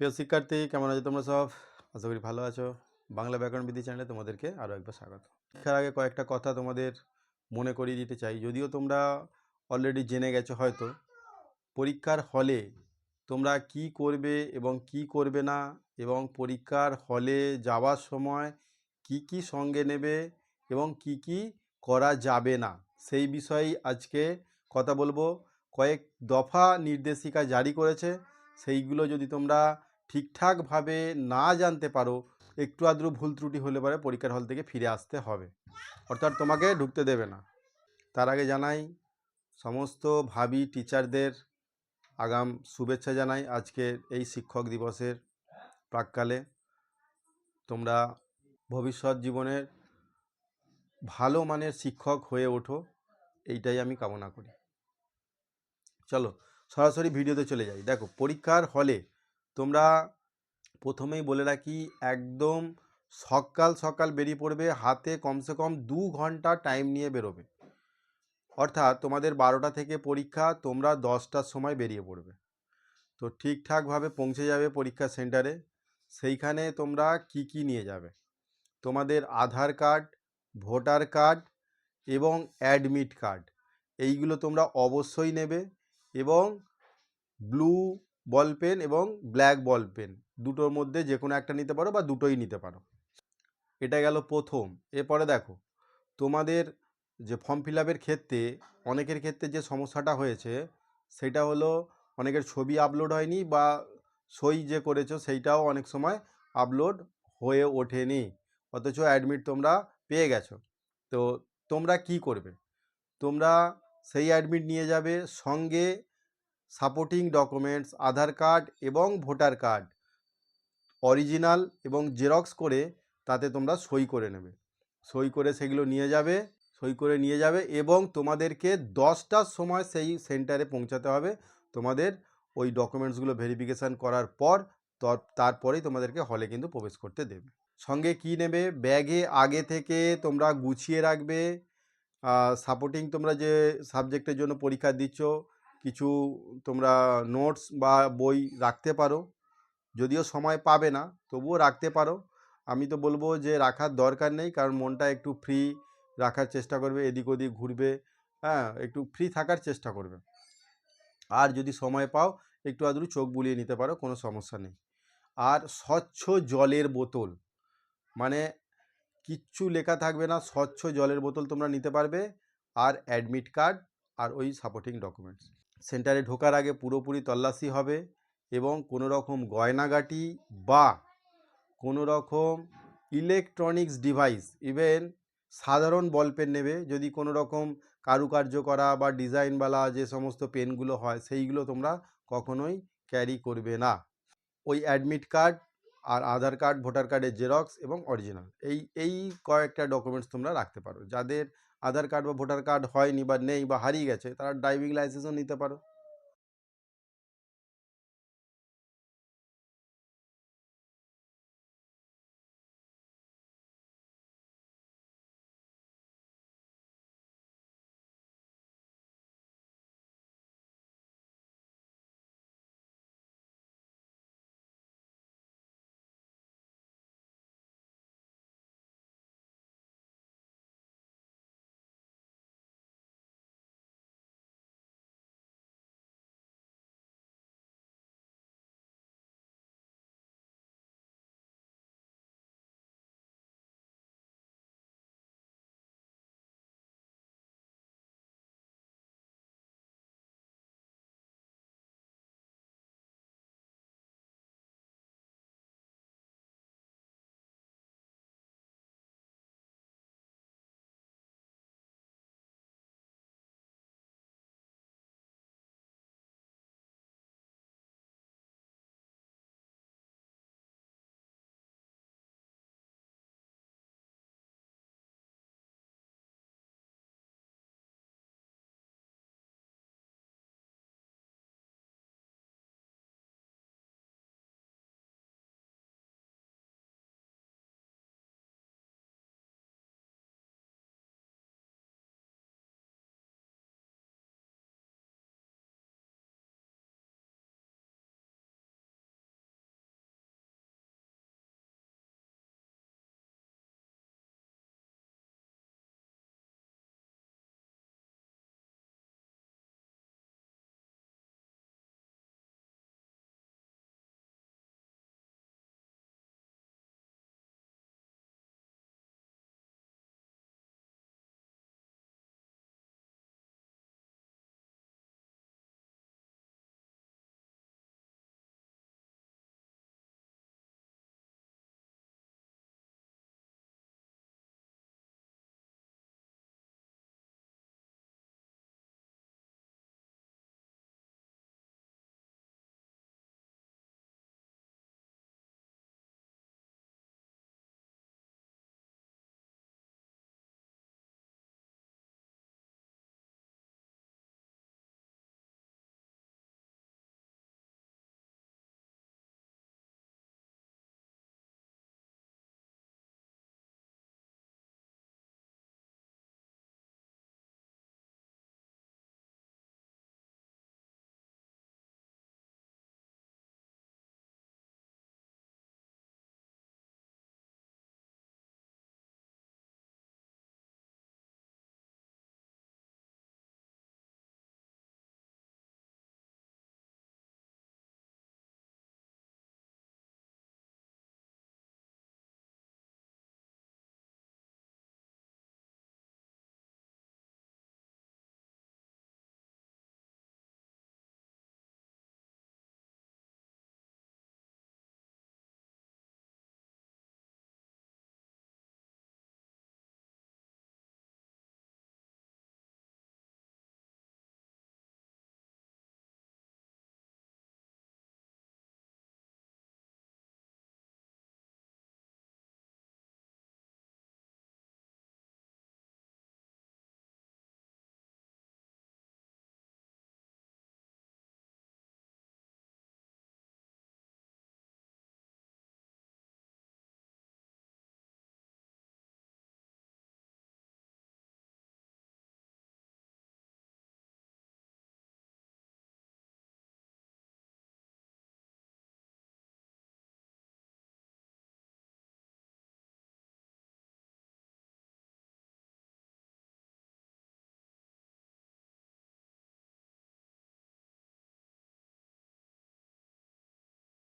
প্রিয় শিক্ষার্থী কেমন আছো তোমরা সব? আশা করি ভালো আছো। বাংলা ব্যাকরণ বিধি চ্যানেলে তোমাদেরকে আরও একবার স্বাগত। শিক্ষার আগে কয়েকটা কথা তোমাদের মনে করিয়ে দিতে চাই। যদিও তোমরা অলরেডি জেনে গেছো হয়তো, পরীক্ষার হলে তোমরা কি করবে এবং কি করবে না এবং পরীক্ষার হলে যাওয়ার সময় কি কি সঙ্গে নেবে এবং কি কি করা যাবে না, সেই বিষয়েই আজকে কথা বলব। কয়েক দফা নির্দেশিকা জারি করেছে। সেইগুলো যদি তোমরা ঠিকঠাকভাবে না জানতে পারো, একটু আদ্রু ভুল ত্রুটি হলে পরে পরীক্ষার হল থেকে ফিরে আসতে হবে। অর্থাৎ তোমাকে ঢুকতে দেবে না। তার আগে জানাই, সমস্ত ভাবি টিচারদের আগাম শুভেচ্ছা জানাই আজকের এই শিক্ষক দিবসের প্রাককালে। তোমরা ভবিষ্যৎ জীবনের ভালো মানের শিক্ষক হয়ে ওঠো, এইটাই আমি কামনা করি। চলো সরাসরি ভিডিওতে চলে যাই। দেখো, পরীক্ষার হলে তোমরা প্রথমেই বলে রাখি, একদম সকাল সকাল বেরিয়ে পড়বে, হাতে কমসে কম দু ঘণ্টা টাইম নিয়ে বেরোবে। অর্থাৎ তোমাদের বারোটা থেকে পরীক্ষা, তোমরা দশটার সময় বেরিয়ে পড়বে। তো ঠিকঠাকভাবে পৌঁছে যাবে পরীক্ষা সেন্টারে সেইখানে তোমরা কি কি নিয়ে যাবে? তোমাদের আধার কার্ড ভোটার কার্ড এবং অ্যাডমিট কার্ড এইগুলো তোমরা অবশ্যই নেবে। এবং ব্লু বল পেন এবং ব্ল্যাক বল পেন দুটোর মধ্যে যে কোনো একটা নিতে পারো বা দুটোই নিতে পারো। এটা গেল প্রথম। এরপরে দেখো, তোমাদের যে ফর্ম ফিল আপের ক্ষেত্রে অনেকের ক্ষেত্রে যে সমস্যাটা হয়েছে, সেটা হলো অনেকের ছবি আপলোড হয়নি বা সই যে করেছ সেইটাও অনেক সময় আপলোড হয়ে ওঠেনি। অথচ অ্যাডমিট তোমরা পেয়ে গেছো। তো তোমরা কি করবে? তোমরা সেই অ্যাডমিট নিয়ে যাবে সঙ্গে সাপোর্টিং ডকুমেন্টস আধার কার্ড এবং ভোটার কার্ড অরিজিনাল এবং জেরক্স করে তাতে তোমরা সই করে নেবে। সই করে সেগুলো নিয়ে যাবে, সই করে নিয়ে যাবে এবং তোমাদেরকে দশটার সময় সেই সেন্টারে পৌঁছাতে হবে। তোমাদের ওই ডকুমেন্টসগুলো ভেরিফিকেশান করার পর তর- তারপরেই তোমাদেরকে হলে কিন্তু প্রবেশ করতে দেবে। সঙ্গে কি নেবে? ব্যাগে আগে থেকে তোমরা গুছিয়ে রাখবে সাপোর্টিং তোমরা যে সাবজেক্টের জন্য পরীক্ষা দিচ্ছ, কিছু তোমরা নোটস বা বই রাখতে পারো। যদিও সময় পাবে না, তবুও রাখতে পারো। আমি তো বলব যে রাখার দরকার নেই, কারণ মনটা একটু ফ্রি রাখার চেষ্টা করবে, এদিক ওদিক ঘুরবে হ্যাঁ একটু ফ্রি থাকার চেষ্টা করবে। আর যদি সময় পাও, একটু আধটু চোখ বুলিয়ে নিতে পারো, কোনো সমস্যা নেই। আর স্বচ্ছ জলের বোতল মানে কিচ্ছু লেখা থাকবে না। স্বচ্ছ জলের বোতল তোমরা নিতে পারবে আর অ্যাডমিট কার্ড আর ওই সাপোর্টিং ডকুমেন্টস সেন্টারে ঢোকার আগে পুরোপুরি তল্লাশি হবে এবং কোনো রকম গয়নাগাটি বা কোনো রকম ইলেকট্রনিক্স ডিভাইস ইভেন সাধারণ বল পেন নেবে। যদি কোনো রকম কারুকার্য করা বা ডিজাইনওয়ালা যে সমস্ত পেনগুলো হয়, সেইগুলো তোমরা কখনোই ক্যারি করবে না। ওই অ্যাডমিট কার্ড আর আধার কার্ড, ভোটার কার্ডের জেরক্স এবং অরিজিনাল। এই এই কয়েকটা ডকুমেন্টস তোমরা রাখতে পারো। যাদের আধার কার্ড বা ভোটার কার্ড হয়নি বা নেই বা হারিয়ে গেছে, তারা ড্রাইভিং লাইসেন্সও নিতে পারো।